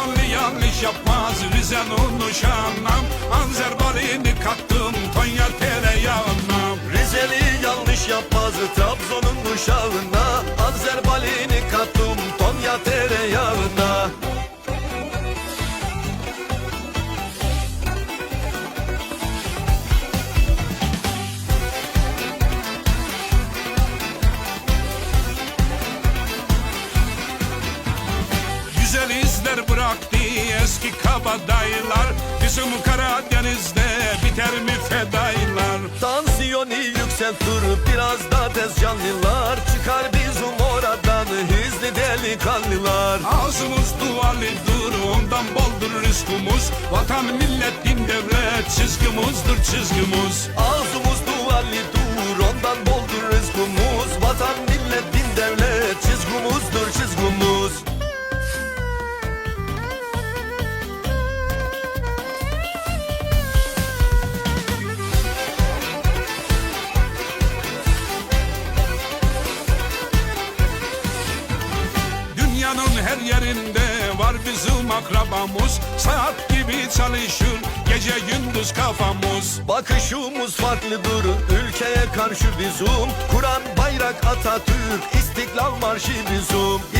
Trabzonlu yanlış yapmaz Rize'nin uşağına Azerbaycan'ı kattım Tonya tereyağına. Rizeli yanlış yapmaz Trabzon'un uşağına. Azerbalini kattım eski kabadayılar. Bizim Karadeniz'de biter mi fedaylar Tansiyonu yükseltir biraz da tez canlılar. Çıkar bizim oradan hızlı delikanlılar. Ağzımız duvarlıdır ondan boldur rızkımız. Vatan millet din devlet çizgimizdir çizgimiz. Ağzımız duvarlı dur ondan boldur rızkımız. Vatan millet din devlet çizgimizdir çizgimiz Dünyanın her yerinde var bizim akrabamız. Saat gibi çalışır gece gündüz kafamız. Bakışımız farklıdır ülkeye karşı bizim Kur'an bayrak Atatürk İstiklal marşı bizim